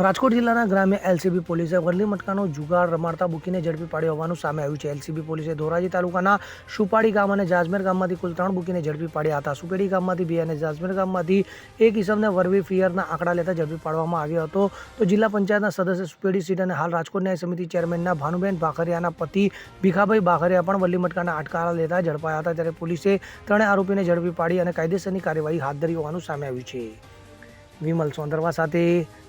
રાજકોટ જિલ્લાના ગ્રામ્ય એલસીબી પોલીસે વરલી મટકાનો જુગાર રમાડતા બુકીને ઝડપી પાડ્યો હોવાનું સામે આવ્યું છે. એલસીબી પોલીસે ધોરાજી તાલુકાના સુપાડી ગામ અને જાજમેર ગામમાંથી કુલ ત્રણ બુકીને ઝડપી પાડ્યા હતા. સુપેડી ગામમાંથી બે અને જાજમેર ગામમાંથી એક ઇસમને વરવી ફિયરના આંકડા લેતા ઝડપી પાડવામાં આવ્યો હતો. તો જિલ્લા પંચાયતના સદસ્ય સુપેડી સીટ અને હાલ રાજકોટ ન્યાય સમિતિ ચેરમેનના ભાનુબેન ભાખરિયાના પતિ ભીખાભાઈ ભાખરિયા પણ વરલી મટકાના આટકારા લેતા ઝડપાયા હતા. ત્યારે પોલીસે ત્રણેય આરોપીને ઝડપી પાડી અને કાયદેસરની કાર્યવાહી હાથ ધરી હોવાનું સામે આવ્યું છે. વિમલ સોંદરવા સાથે